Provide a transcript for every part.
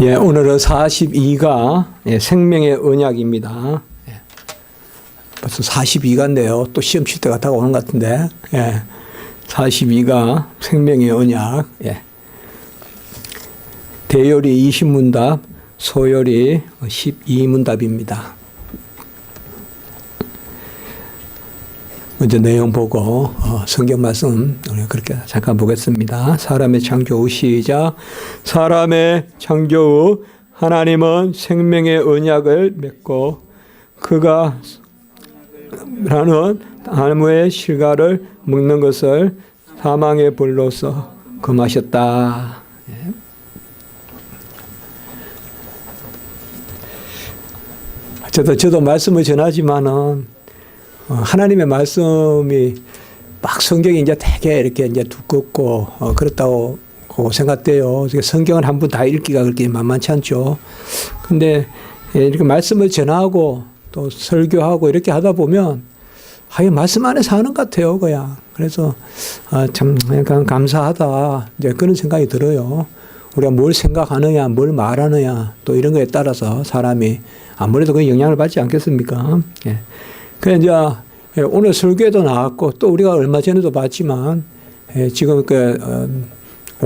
예, 오늘은 42가 예, 생명의 언약입니다. 예. 벌써 42가인데요. 또 시험 칠 때가 다가오는 것 같은데. 예. 42가 생명의 언약. 예. 대열이 20문답, 소열이 12문답입니다. 먼저 내용 보고 어, 성경 말씀 그렇게 잠깐 보겠습니다. 사람의 창조 후 시작. 사람의 창조 후 하나님은 생명의 언약을 맺고 그가 라는 나무의 실과를 먹는 것을 사망의 벌로서 금하셨다. 예. 어쨌든 저도 말씀을 전하지만은 어, 하나님의 말씀이 막 성경이 이제 되게 이렇게 이제 두껍고 어, 그렇다고 생각돼요. 성경을 한 번 다 읽기가 그렇게 만만치 않죠. 근데 예, 이렇게 말씀을 전하고 또 설교하고 이렇게 하다 보면 아예 말씀 안에서 하는 것 같아요, 그냥. 그래서 아, 참 약간 감사하다 이제 그런 생각이 들어요. 우리가 뭘 생각하느냐, 뭘 말하느냐, 또 이런 거에 따라서 사람이 아무래도 그 영향을 받지 않겠습니까? 예. 그 이제 예, 오늘 설교에도 나왔고 또 우리가 얼마 전에도 봤지만 예, 지금 그 어,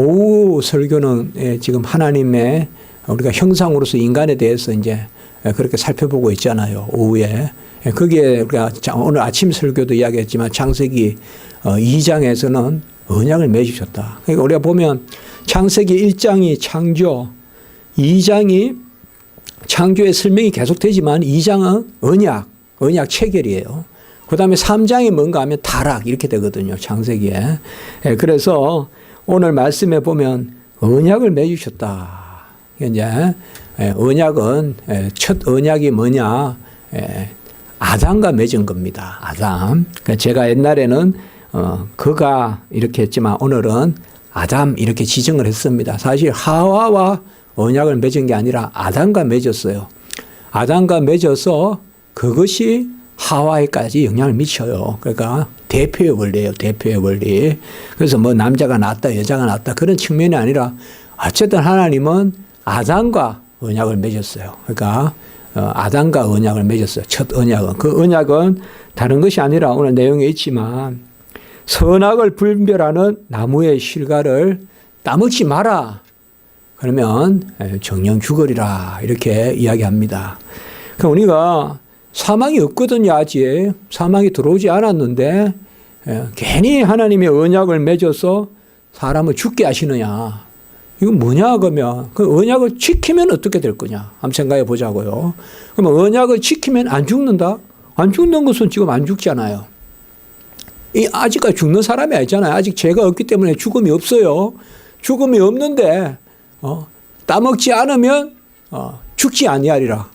오후 설교는 예, 지금 하나님의 우리가 형상으로서 인간에 대해서 이제 예, 그렇게 살펴보고 있잖아요. 오후에 예, 거기에 우리가 자- 오늘 아침 설교도 이야기했지만 창세기 어, 2장에서는 언약을 맺으셨다. 그러니까 우리가 보면 창세기 1장이 창조, 2장이 창조의 설명이 계속되지만 2장은 언약, 언약 체결이에요. 그 다음에 3장이 뭔가 하면 타락 이렇게 되거든요. 창세기에. 예, 그래서 오늘 말씀에 보면 언약을 맺으셨다. 이제 예, 언약은 예, 첫 언약이 뭐냐? 예, 아담과 맺은 겁니다. 아담. 그러니까 제가 옛날에는 어, 그가 이렇게 했지만 오늘은 아담 이렇게 지정을 했습니다. 사실 하와와 언약을 맺은 게 아니라 아담과 맺었어요. 아담과 맺어서 그것이 하와에까지 영향을 미쳐요. 그러니까 대표의 원리예요. 대표의 원리. 그래서 뭐 남자가 낫다, 여자가 낫다 그런 측면이 아니라 어쨌든 하나님은 아담과 언약을 맺었어요. 그러니까 어, 아담과 언약을 맺었어요. 첫 언약은 그 언약은 다른 것이 아니라 오늘 내용에 있지만 선악을 분별하는 나무의 실과를 따먹지 마라. 그러면 에, 정령 죽으리라 이렇게 이야기합니다. 그러니까 우리가 사망이 없거든요 아직 사망이 들어오지 않았는데 에, 괜히 하나님의 언약을 맺어서 사람을 죽게 하시느냐 이건 뭐냐 그러면 그 언약을 지키면 어떻게 될 거냐 한번 생각해 보자고요. 그러면 언약을 지키면 안 죽는다? 안 죽는 것은 지금 안 죽잖아요. 이 아직까지 죽는 사람이 아니잖아요. 아직 죄가 없기 때문에 죽음이 없어요. 죽음이 없는데 어, 따먹지 않으면 어, 죽지 아니하리라.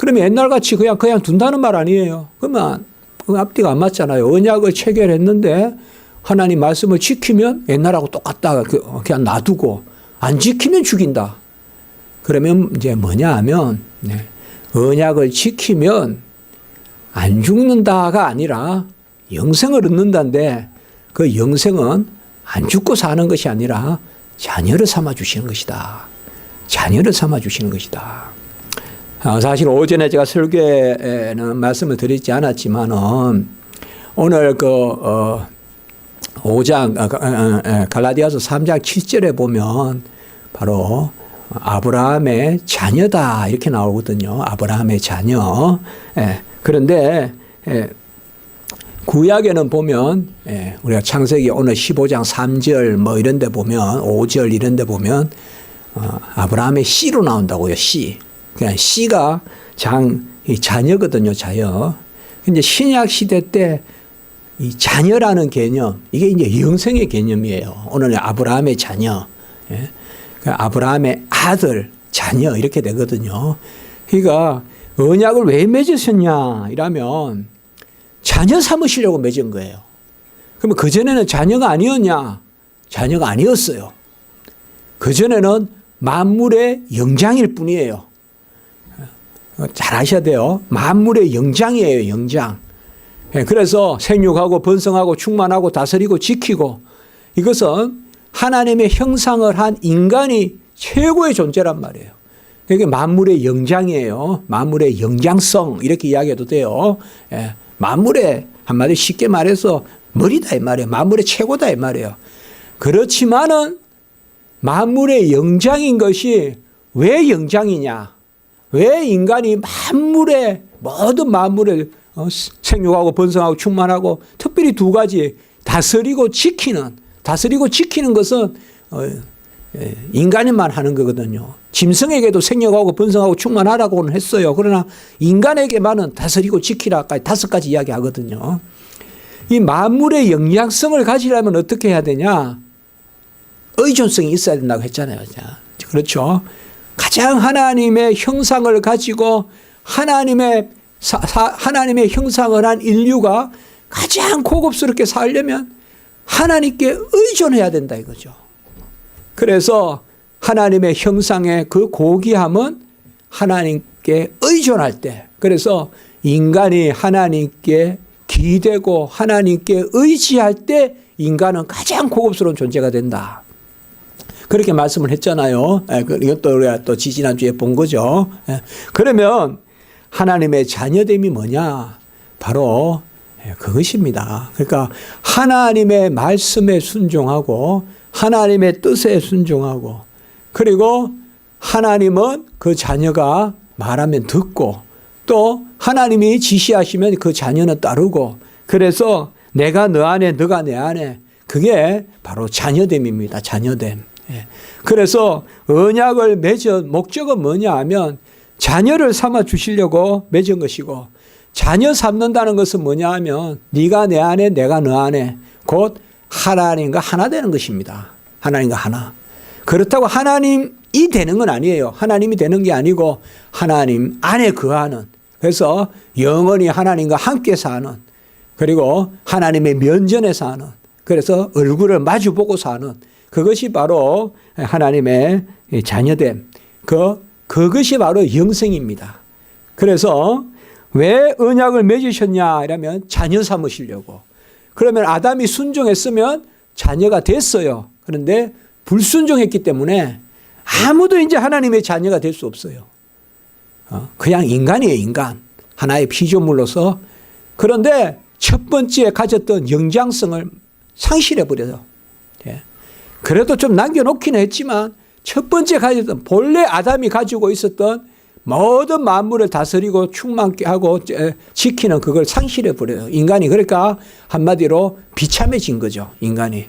그러면 옛날같이 그냥 그냥 둔다는 말 아니에요. 그러면 그 앞뒤가 안 맞잖아요. 언약을 체결했는데 하나님 말씀을 지키면 옛날하고 똑같다. 그- 그냥 놔두고 안 지키면 죽인다. 그러면 이제 뭐냐 하면 네, 언약을 지키면 안 죽는다가 아니라 영생을 얻는다인데 그 영생은 안 죽고 사는 것이 아니라 자녀를 삼아 주시는 것이다. 자녀를 삼아 주시는 것이다. 아, 사실 오전에 제가 설교에는 말씀을 드리지 않았지만은 오늘 그 어, 5장 아, 아, 아, 갈라디아서 3장 7절에 보면 바로 아브라함의 자녀다 이렇게 나오거든요. 아브라함의 자녀. 예, 그런데 예, 구약에는 보면 예, 우리가 창세기 오늘 15장 3절 뭐 이런 데 보면 5절 이런 데 보면 어, 아브라함의 씨로 나온다고요. 씨. 그냥 씨가 장, 이 자녀거든요. 자녀. 근데 신약 시대 때 이 자녀라는 개념, 이게 이제 영생의 개념이에요. 오늘 아브라함의 자녀, 예? 그러니까 아브라함의 아들, 자녀 이렇게 되거든요. 그러니까 언약을 왜 맺으셨냐 이라면 자녀 삼으시려고 맺은 거예요. 그러면 그 전에는 자녀가 아니었냐? 자녀가 아니었어요. 그 전에는 만물의 영장일 뿐이에요. 어, 잘 아셔야 돼요. 만물의 영장이에요, 영장. 예, 그래서 생육하고 번성하고 충만하고 다스리고 지키고 이것은 하나님의 형상을 한 인간이 최고의 존재란 말이에요. 이게 만물의 영장이에요. 만물의 영장성 이렇게 이야기해도 돼요. 예. 만물의 한마디 쉽게 말해서 머리다 이 말이에요. 만물의 최고다 이 말이에요. 그렇지만은 만물의 영장인 것이 왜 영장이냐? 왜 인간이 만물의 모든 만물을 어, 생육하고 번성하고 충만하고 특별히 두 가지 다스리고 지키는 다스리고 지키는 것은 어, 예, 인간이만 하는 거거든요. 짐승에게도 생육하고 번성하고 충만하라고는 했어요. 그러나 인간에게만은 다스리고 지키라까지 다섯 가지 이야기하거든요. 이 만물의 영양성을 가지려면 어떻게 해야 되냐? 의존성이 있어야 된다고 했잖아요. 자, 그렇죠. 가장 하나님의 형상을 가지고 하나님의 사, 사, 하나님의 형상을 한 인류가 가장 고급스럽게 살려면 하나님께 의존해야 된다 이거죠. 그래서 하나님의 형상의 그 고귀함은 하나님께 의존할 때 그래서 인간이 하나님께 기대고 하나님께 의지할 때 인간은 가장 고급스러운 존재가 된다. 그렇게 말씀을 했잖아요. 예, 그 이것도 우리가 또 지지난주에 본 거죠. 예, 그러면 하나님의 자녀됨이 뭐냐? 바로 예, 그것입니다. 그러니까 하나님의 말씀에 순종하고 하나님의 뜻에 순종하고 그리고 하나님은 그 자녀가 말하면 듣고 또 하나님이 지시하시면 그 자녀는 따르고 그래서 내가 너 안에 너가 내 안에 그게 바로 자녀됨입니다. 자녀됨. 예. 그래서 언약을 맺은 목적은 뭐냐 하면 자녀를 삼아 주시려고 맺은 것이고 자녀 삼는다는 것은 뭐냐 하면 네가 내 안에 내가 너 안에 곧 하나님과 하나 되는 것입니다. 하나님과 하나. 그렇다고 하나님이 되는 건 아니에요. 하나님이 되는 게 아니고 하나님 안에 거하는 그래서 영원히 하나님과 함께 사는 그리고 하나님의 면전에 사는 그래서 얼굴을 마주보고 사는 그것이 바로 하나님의 자녀됨. 그, 그것이 바로 영생입니다. 그래서 왜 언약을 맺으셨냐? 이러면 자녀 삼으시려고. 그러면 아담이 순종했으면 자녀가 됐어요. 그런데 불순종했기 때문에 아무도 이제 하나님의 자녀가 될 수 없어요. 어, 그냥 인간이에요, 인간. 하나의 피조물로서. 그런데 첫 번째 가졌던 영장성을 상실해버려요. 예. 그래도 좀 남겨놓기는 했지만 첫 번째 가졌던 본래 아담이 가지고 있었던 모든 만물을 다스리고 충만케 하고 지키는 그걸 상실해 버려요. 인간이 그러니까 한마디로 비참해진 거죠. 인간이.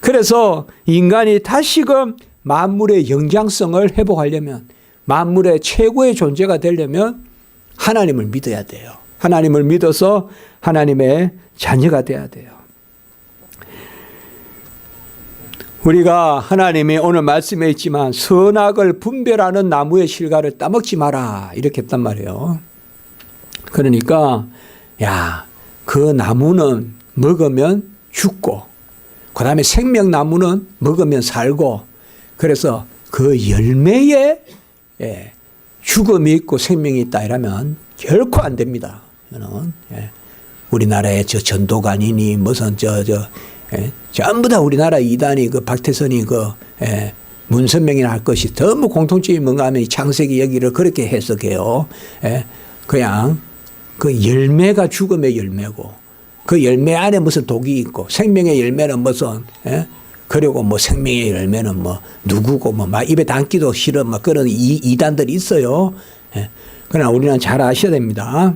그래서 인간이 다시금 만물의 영장성을 회복하려면 만물의 최고의 존재가 되려면 하나님을 믿어야 돼요. 하나님을 믿어서 하나님의 자녀가 돼야 돼요. 우리가 하나님이 오늘 말씀에 있지만 선악을 분별하는 나무의 실과를 따먹지 마라 이렇게 했단 말이에요. 그러니까 야 그 나무는 먹으면 죽고 그 다음에 생명나무는 먹으면 살고 그래서 그 열매에 예, 죽음이 있고 생명이 있다 이러면 결코 안 됩니다. 예. 우리나라의 저 전도관이니 무슨 저저 예, 전부 다 우리나라 이단이 그 박태선이 그 예, 문선명이나 할 것이 전부 공통점이 뭔가 하면 창세기 여기를 그렇게 해석해요. 예, 그냥 그 열매가 죽음의 열매고 그 열매 안에 무슨 독이 있고 생명의 열매는 무슨 예? 그리고 뭐 생명의 열매는 뭐 누구고 뭐 막 입에 담기도 싫은 뭐 그런 이, 이단들이 있어요. 예. 그러나 우리는 잘 아셔야 됩니다.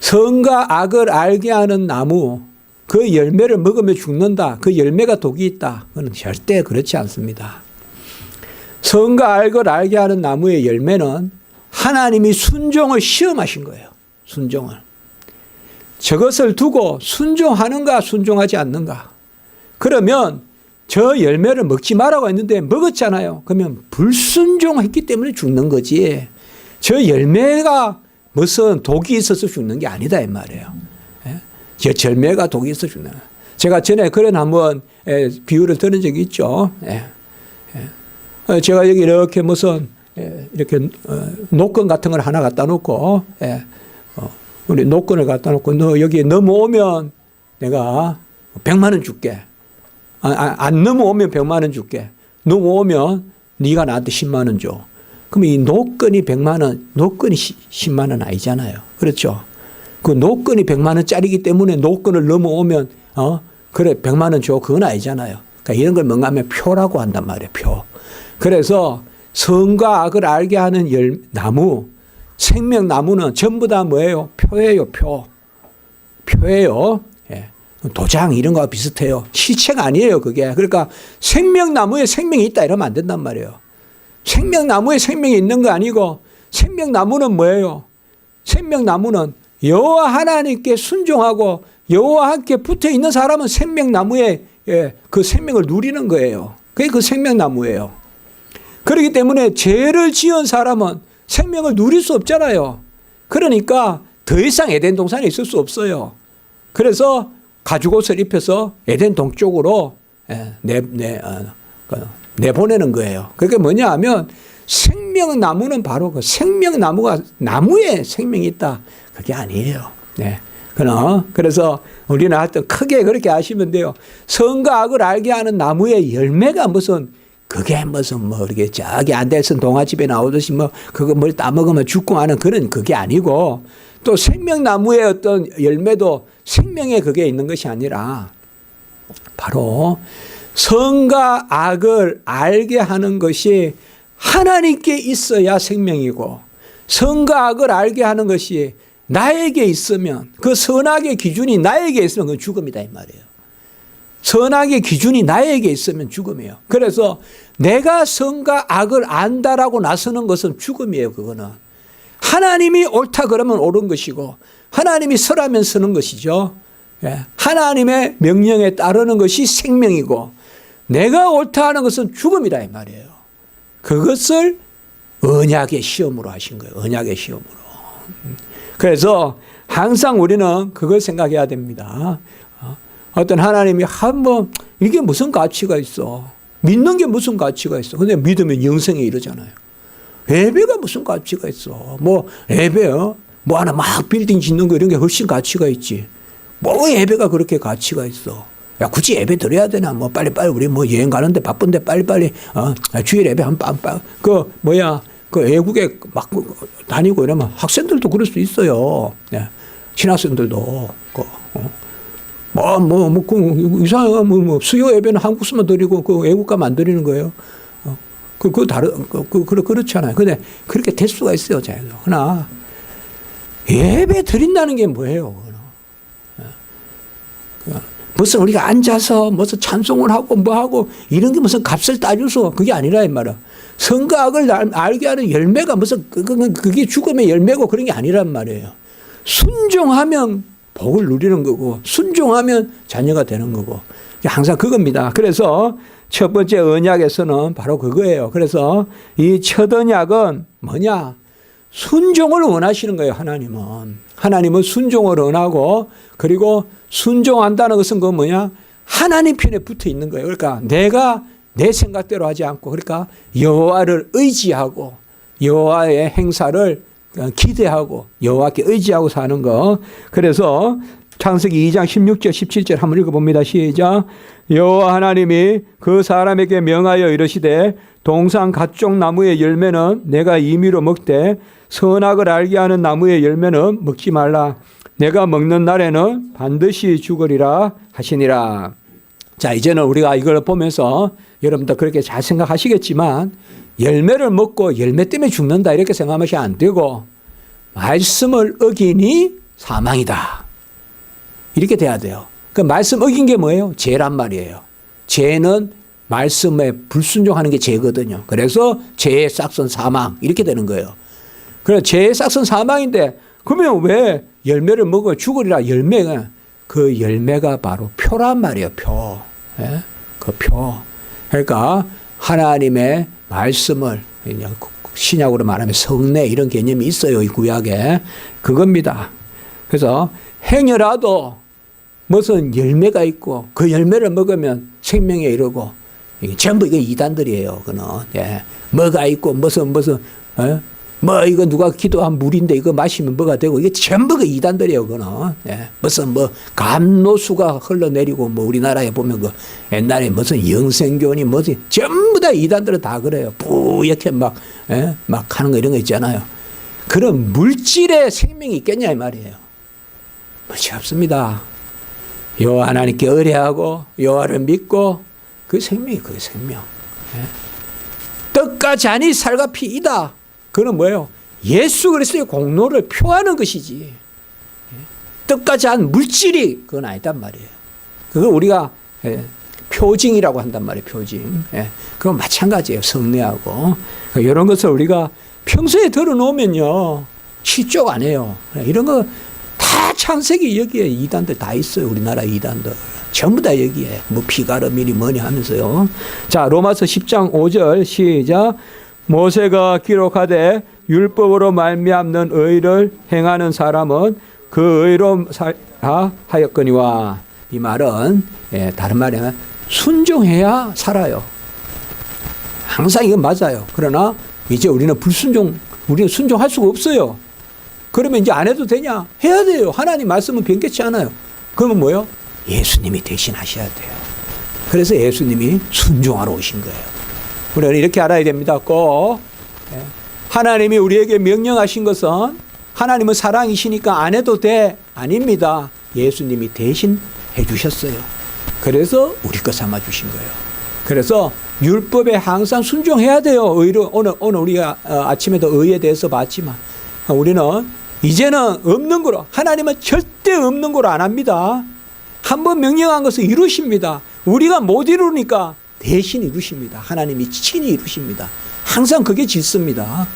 선과 악을 알게 하는 나무 그 열매를 먹으면 죽는다. 그 열매가 독이 있다. 그건 절대 그렇지 않습니다. 선과 알걸 알게 하는 나무의 열매는 하나님이 순종을 시험하신 거예요. 순종을. 저것을 두고 순종하는가 순종하지 않는가. 그러면 저 열매를 먹지 말라고 했는데 먹었잖아요. 그러면 불순종했기 때문에 죽는 거지. 저 열매가 무슨 독이 있어서 죽는 게 아니다 이 말이에요. 예? 절매가 독이 있어 죽는. 제가 전에 그런 한번 예, 비유를 들은 적이 있죠. 예. 어, 제가 여기 이렇게 무슨 이렇게 어, 노건 같은 걸 하나 갖다 놓고 어, 우리 노건을 갖다 놓고 너 여기 넘어오면 내가 100만 원 줄게. 아, 아, 안 넘어오면 100만 원 줄게. 넘어오면 네가 나한테 10만 원 줘. 그럼 이 노건이 100만 원, 노건이 10만 원 아니잖아요. 그렇죠? 그 노건이 100만 원짜리기 때문에 노건을 넘어오면 어 그래 100만 원 줘. 그건 아니잖아요. 그러니까 이런 걸 뭔가 하면 표라고 한단 말이에요. 표. 그래서 선과 악을 알게 하는 열, 나무, 생명 나무는 전부 다 뭐예요? 표예요, 표. 표예요. 예. 도장 이런 거와 비슷해요. 시체가 아니에요, 그게. 그러니까 생명 나무에 생명이 있다 이러면 안 된단 말이에요. 생명 나무에 생명이 있는 거 아니고 생명 나무는 뭐예요? 생명 나무는 여호와 하나님께 순종하고 여호와 함께 붙어 있는 사람은 생명나무에 예, 그 생명을 누리는 거예요. 그게 그 생명나무예요. 그렇기 때문에 죄를 지은 사람은 생명을 누릴 수 없잖아요. 그러니까 더 이상 에덴 동산에 있을 수 없어요. 그래서 가죽 옷을 입혀서 에덴 동쪽으로 예, 내, 내, 어, 그, 내보내는 거예요. 그게 뭐냐 하면 생명나무는 바로 그 생명나무가 나무에 생명이 있다. 그게 아니에요. 네. 그러 그래서 우리는 하여튼 크게 그렇게 아시면 돼요. 선과 악을 알게 하는 나무의 열매가 무슨 그게 무슨 뭐 이렇게 저기 안데슨 동화집에 나오듯이 뭐 그거 뭘 따먹으면 죽고 하는 그런 그게 아니고 또 생명나무의 어떤 열매도 생명에 그게 있는 것이 아니라 바로 선과 악을 알게 하는 것이 하나님께 있어야 생명이고 선과 악을 알게 하는 것이 나에게 있으면 그 선악의 기준이 나에게 있으면 그건 죽음이다 이 말이에요. 선악의 기준이 나에게 있으면 죽음이에요. 그래서 내가 선과 악을 안다라고 나서는 것은 죽음이에요. 그거는 하나님이 옳다 그러면 옳은 것이고 하나님이 서라면 서는 것이죠. 예. 하나님의 명령에 따르는 것이 생명이고 내가 옳다 하는 것은 죽음이다 이 말이에요. 그것을 언약의 시험으로 하신 거예요. 언약의 시험으로. 그래서 항상 우리는 그걸 생각해야 됩니다. 어, 어떤 하나님이 한번 이게 무슨 가치가 있어? 믿는 게 무슨 가치가 있어? 근데 믿으면 영생에 이르잖아요. 예배가 무슨 가치가 있어? 뭐 예배요? 뭐 하나 막 빌딩 짓는 거 이런 게 훨씬 가치가 있지. 뭐 예배가 그렇게 가치가 있어? 야 굳이 예배 드려야 되나? 뭐 빨리 빨리 우리 뭐 여행 가는데 바쁜데 빨리 빨리 어 주일 예배 한빵빵 그 뭐야 그 외국에 막 다니고 이러면 학생들도 그럴 수 있어요. 예. 신학생들도 그 어. 뭐, 뭐, 뭐, 그, 이상한, 뭐, 뭐, 수요 예배는 한국서만 드리고, 그 외국 가면 안 드리는 거예요. 어. 그, 그, 다른, 그, 그, 그, 그렇잖아요. 근데 그렇게 될 수가 있어요, 자기도. 그러나, 예배 드린다는 게 뭐예요, 그, 무슨 우리가 앉아서 무슨 찬송을 하고 뭐 하고 이런 게 무슨 값을 따져서 그게 아니라 이 말이야. 성각을 알게 하는 열매가 무슨 그게 죽음의 열매고 그런 게 아니란 말이에요. 순종하면 복을 누리는 거고 순종하면 자녀가 되는 거고 항상 그겁니다. 그래서 첫 번째 언약에서는 바로 그거예요. 그래서 이 첫 언약은 뭐냐? 순종을 원하시는 거예요, 하나님은. 하나님은 순종을 원하고 그리고 순종한다는 것은 그 뭐냐? 하나님 편에 붙어 있는 거예요. 그러니까 내가 내 생각대로 하지 않고 그러니까 여호와를 의지하고 여호와의 행사를 기대하고 여호와께 의지하고 사는 거. 그래서 창세기 2장 16절 17절 한번 읽어봅니다. 시작. 여호와 하나님이 그 사람에게 명하여 이르시되 동상 각종 나무의 열매는 내가 임의로 먹되 선악을 알게 하는 나무의 열매는 먹지 말라. 내가 먹는 날에는 반드시 죽으리라 하시니라. 자, 이제는 우리가 이걸 보면서 여러분도 그렇게 잘 생각하시겠지만 열매를 먹고 열매 때문에 죽는다 이렇게 생각하시면 안 되고 말씀을 어기니 사망이다. 이렇게 돼야 돼요. 그 말씀 어긴 게 뭐예요? 죄란 말이에요. 죄는 말씀에 불순종하는 게 죄거든요. 그래서 죄의 싹선 사망 이렇게 되는 거예요. 그래서 죄의 싹선 사망인데 그러면 왜 열매를 먹어 죽으리라 열매가 그 열매가 바로 표란 말이에요. 표. 예? 그 표. 그러니까 하나님의 말씀을 그냥 신약으로 말하면 성례 이런 개념이 있어요. 이 구약에. 그겁니다. 그래서 행여라도 무슨 열매가 있고 그 열매를 먹으면 생명에 이르고 전부 이게 이단들이에요. 그는 예. 뭐가 있고 무슨 무슨 어? 뭐 이거 누가 기도한 물인데 이거 마시면 뭐가 되고 이게 전부가 이단들이에요 그거는 예. 무슨 뭐 감노수가 흘러내리고 뭐 우리나라에 보면 그 옛날에 무슨 영생교니 뭐지 전부 다 이단들은 다 그래요 뿌옇게 막 예? 막 하는 거 이런 거 있잖아요 그런 물질의 생명이 있겠냐 이 말이에요 물질 없습니다 여호와 하나님께 의뢰하고 여호와를 믿고 그 생명이 그 생명 예. 떡과 잔이 살과 피이다. 그는 뭐예요? 예수 그리스도의 공로를 표하는 것이지. 예. 떡과 잔 물질이 그건 아니단 말이에요. 그거 우리가 예, 표징이라고 한단 말이에요. 표징. 예. 그건 마찬가지예요. 성례하고 이런 것을 우리가 평소에 들어놓으면요 실족 안 해요. 이런 거 다 창세기 여기에 이단들 다 있어요. 우리나라 이단들. 전부 다 여기에 뭐 피가르미니 뭐니 하면서요. 자 로마서 10장 5절 시작 모세가 기록하되 율법으로 말미암는 의를 행하는 사람은 그 의로 하였거니와 이 말은 예, 다른 말이면 순종해야 살아요. 항상 이건 맞아요. 그러나 이제 우리는 불순종, 우리는 순종할 수가 없어요. 그러면 이제 안 해도 되냐? 해야 돼요. 하나님 말씀은 변개치 않아요. 그러면 뭐요? 예수님이 대신 하셔야 돼요. 그래서 예수님이 순종하러 오신 거예요. 우리는 이렇게 알아야 됩니다. 꼭 예. 하나님이 우리에게 명령하신 것은 하나님은 사랑이시니까 안 해도 돼 아닙니다. 예수님이 대신 해주셨어요. 그래서 우리 거 삼아 주신 거예요. 그래서 율법에 항상 순종해야 돼요. 의로 오늘 오늘 우리가 어, 아침에도 의에 대해서 봤지만 어, 우리는 이제는 없는 거로 하나님은 절대 없는 거로 안 합니다. 한 번 명령한 것을 이루십니다. 우리가 못 이루니까 대신 이루십니다. 하나님이 친히 이루십니다. 항상 그게 질서입니다.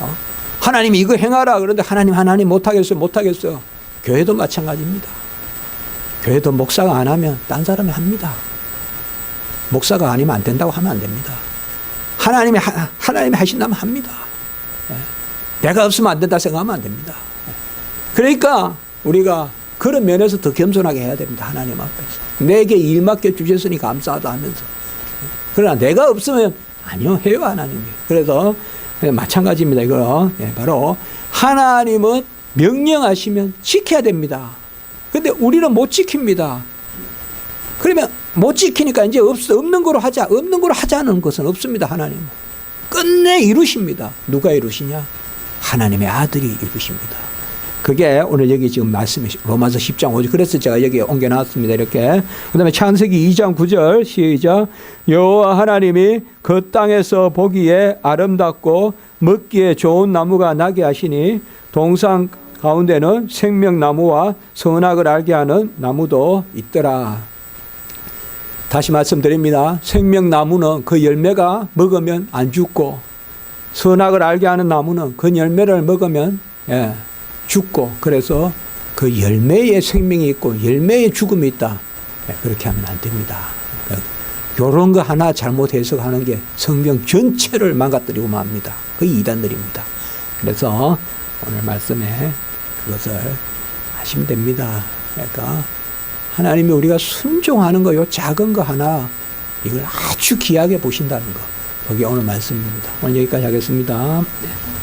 어? 하나님이 이거 행하라 그런데 하나님 하나님 못하겠어요 못하겠어요. 교회도 마찬가지입니다. 교회도 목사가 안 하면 딴 사람이 합니다. 목사가 아니면 안 된다고 하면 안 됩니다. 하나님이 하, 하나님이 하신다면 합니다. 예. 내가 없으면 안 된다 생각하면 안 됩니다. 예. 그러니까 우리가 그런 면에서 더 겸손하게 해야 됩니다. 하나님 앞에서. 내게 일 맡겨 주셨으니 감사하다 하면서. 예. 그러나 내가 없으면 아니요 해요 하나님이. 그래서 마찬가지입니다. 이거 예, 바로 하나님은 명령하시면 지켜야 됩니다. 근데 우리는 못 지킵니다. 그러면 못 지키니까 이제 없, 없는 거로 하자. 없는 거로 하자는 것은 없습니다. 하나님. 끝내 이루십니다. 누가 이루시냐? 하나님의 아들이 이루십니다. 그게 오늘 여기 지금 말씀이 로마서 10장 5절. 그래서 제가 여기 옮겨 놨습니다. 이렇게. 그 다음에 창세기 2장 9절 시작. 여호와 하나님이 그 땅에서 보기에 아름답고 먹기에 좋은 나무가 나게 하시니 동상 가운데는 생명나무와 선악을 알게 하는 나무도 있더라. 다시 말씀드립니다. 생명나무는 그 열매가 먹으면 안 죽고 선악을 알게 하는 나무는 그 열매를 먹으면 예, 죽고 그래서 그 열매에 생명이 있고 열매에 죽음이 있다. 예, 그렇게 하면 안 됩니다. 이런 거 하나 잘못 해석하는 게 성경 전체를 망가뜨리고 맙니다. 그 이단들입니다. 그래서 오늘 말씀에 그것을 하시면 됩니다. 그러니까 하나님이 우리가 순종하는 거, 요 작은 거 하나, 이걸 아주 귀하게 보신다는 거. 그게 오늘 말씀입니다. 오늘 여기까지 하겠습니다. 네.